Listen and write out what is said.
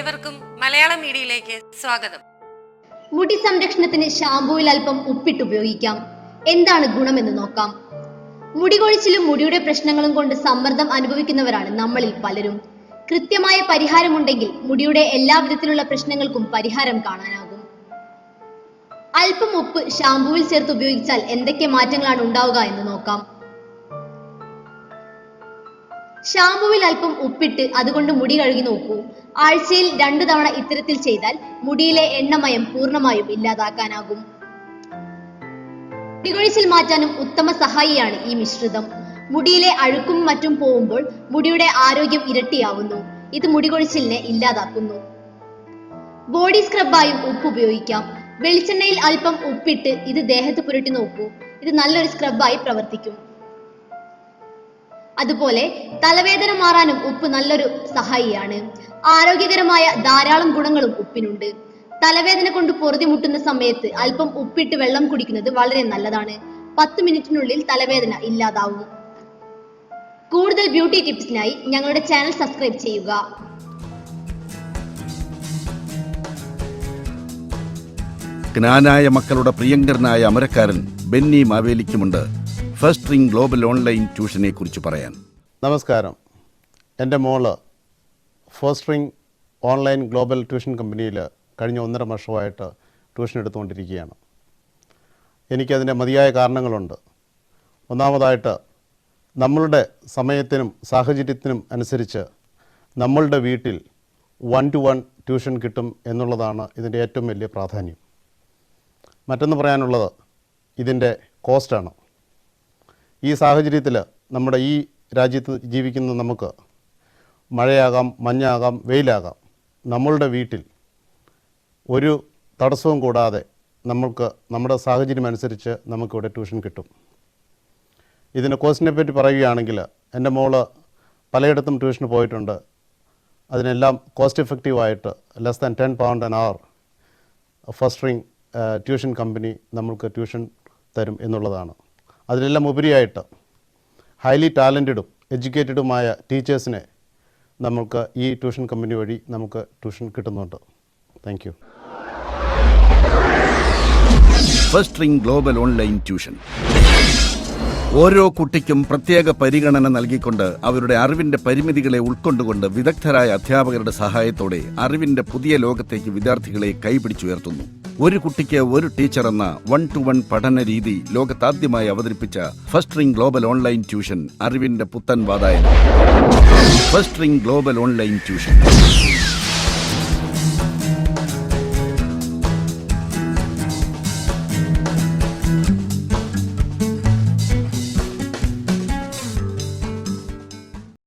ഏവർക്കും മലയാള മീഡിയയിലേക്ക് സ്വാഗതം. മുടി സംരക്ഷണത്തിന് ഷാമ്പുവിൽ അല്പം ഉപ്പിട്ട് ഉപയോഗിക്കാം. എന്താണ് ഗുണമെന്ന് നോക്കാം. മുടി കൊഴിച്ചിലും മുടിയുടെ പ്രശ്നങ്ങളും കൊണ്ട് സമ്മർദ്ദം അനുഭവിക്കുന്നവരാണ് നമ്മളിൽ പലരും. കൃത്യമായ പരിഹാരമുണ്ടെങ്കിൽ മുടിയുടെ എല്ലാ വിധത്തിലുള്ള പ്രശ്നങ്ങൾക്കും പരിഹാരം കാണാനാകും. അല്പം ഉപ്പ് ഷാമ്പുവിൽ ചേർത്ത് ഉപയോഗിച്ചാൽ എന്തൊക്കെ മാറ്റങ്ങളാണ് ഉണ്ടാവുക എന്ന് നോക്കാം. ഷാമ്പുവിൽ അല്പം ഉപ്പിട്ട് അതുകൊണ്ട് മുടി കഴുകി നോക്കൂ. ആഴ്ചയിൽ രണ്ടു തവണ ഇത്തരത്തിൽ ചെയ്താൽ മുടിയിലെ എണ്ണമയം പൂർണമായും ഇല്ലാതാക്കാനാകും. മുടികൊഴിച്ചിൽ മാറ്റാനും ഉത്തമ സഹായിയാണ് ഈ മിശ്രിതം. മുടിയിലെ അഴുക്കും മറ്റും പോകുമ്പോൾ മുടിയുടെ ആരോഗ്യം ഇരട്ടിയാവുന്നു. ഇത് മുടികൊഴിച്ചിലിനെ ഇല്ലാതാക്കുന്നു. ബോഡി സ്ക്രബായും ഉപ്പ് ഉപയോഗിക്കാം. വെളിച്ചെണ്ണയിൽ അല്പം ഉപ്പിട്ട് ഇത് ദേഹത്ത് പുരട്ടി നോക്കൂ. ഇത് നല്ലൊരു സ്ക്രബായി പ്രവർത്തിക്കും. അതുപോലെ തലവേദന മാറാനും ഉപ്പ് നല്ലൊരു സഹായിയാണ്. ആരോഗ്യകരമായ ധാരാളം ഗുണങ്ങളും ഉപ്പിനുണ്ട്. തലവേദന കൊണ്ട് പൊറുതിമുട്ടുന്ന സമയത്ത് അല്പം ഉപ്പിട്ട് വെള്ളം കുടിക്കുന്നത് വളരെ നല്ലതാണ്. പത്ത് മിനിറ്റിനുള്ളിൽ തലവേദന ഇല്ലാതാവും. കൂടുതൽ ബ്യൂട്ടി ടിപ്സിനായി ഞങ്ങളുടെ ചാനൽ സബ്സ്ക്രൈബ് ചെയ്യുക. ജ്ഞാനായ മക്കളുടെ പ്രിയങ്കരനായ അമരക്കാരൻ ബെന്നി മാവേലിക്കുമുണ്ട്. ഫസ്റ്റ് റിംഗ് ഗ്ലോബൽ ഓൺലൈൻ ട്യൂഷനെ കുറിച്ച് പറയാൻ. നമസ്കാരം. എന്റെ മോൾ first ring online global tuition കമ്പനിയിൽ കഴിഞ്ഞ ഒന്നര വർഷമായിട്ട് ട്യൂഷൻ എടുത്തുകൊണ്ടിരിക്കുകയാണ്. എനിക്കതിന്റെ മതിയായ കാരണങ്ങളുണ്ട്. ഒന്നാമതായിട്ട് നമ്മളുടെ സമയത്തിനും സാഹചര്യത്തിനും അനുസരിച്ച് നമ്മളുടെ വീട്ടിൽ വൺ ടു വൺ ട്യൂഷൻ കിട്ടും എന്നുള്ളതാണ് ഇതിന്റെ ഏറ്റവും വലിയ പ്രാധാന്യം. മറ്റൊന്ന് പറയാനുള്ളത് ഇതിന്റെ കോസ്റ്റാണ് ഈ സാഹചര്യത്തിൽ നമ്മുടെ ഈ രാജ്യത്ത് ജീവിക്കുന്ന നമുക്ക് മഴയാകാം മഞ്ഞാകാം വെയിലാകാം. നമ്മളുടെ വീട്ടിൽ ഒരു തടസ്സവും കൂടാതെ നമ്മൾക്ക് നമ്മുടെ സാഹചര്യം അനുസരിച്ച് നമുക്കിവിടെ ട്യൂഷൻ കിട്ടും. ഇതിന്റെ കോഴ്സിനെ പറ്റി പറയുകയാണെങ്കിൽ എന്റെ മോൾ പലയിടത്തും ട്യൂഷന് പോയിട്ടുണ്ട്. അതിനെല്ലാം കോസ്റ്റ് എഫക്റ്റീവായിട്ട് less than ten pound an hour first ring tuition company നമ്മൾക്ക് ട്യൂഷൻ തരും എന്നുള്ളതാണ്. അതിലെല്ലാം ഉപരിയായിട്ട് ഹൈലി ടാലന്റഡും എഡ്യൂക്കേറ്റഡുമായ ടീച്ചേഴ്സിനെ നമുക്ക് ഈ ട്യൂഷൻ കമ്പനി വഴി നമുക്ക് ട്യൂഷൻ കിട്ടുന്നുണ്ട്. Thank you first ring global online tuition ഓരോ കുട്ടിക്കും പ്രത്യേക പരിഗണന നൽകിക്കൊണ്ട് അവരുടെ അറിവിന്റെ പരിമിതികളെ ഉൾക്കൊണ്ടുകൊണ്ട് വിദഗ്ധരായ അധ്യാപകരുടെ സഹായത്തോടെ അറിവിന്റെ പുതിയ ലോകത്തേക്ക് വിദ്യാർത്ഥികളെ കൈപിടിച്ചുയർത്തുന്നു. ഒരു കുട്ടിക്ക് ഒരു ടീച്ചർ എന്ന വൺ ടു വൺ പഠന രീതി ലോകത്താദ്യമായി അവതരിപ്പിച്ച first ring global online tuition അറിവിന്റെ പുത്തൻ വാതായനം. First ring global online tuition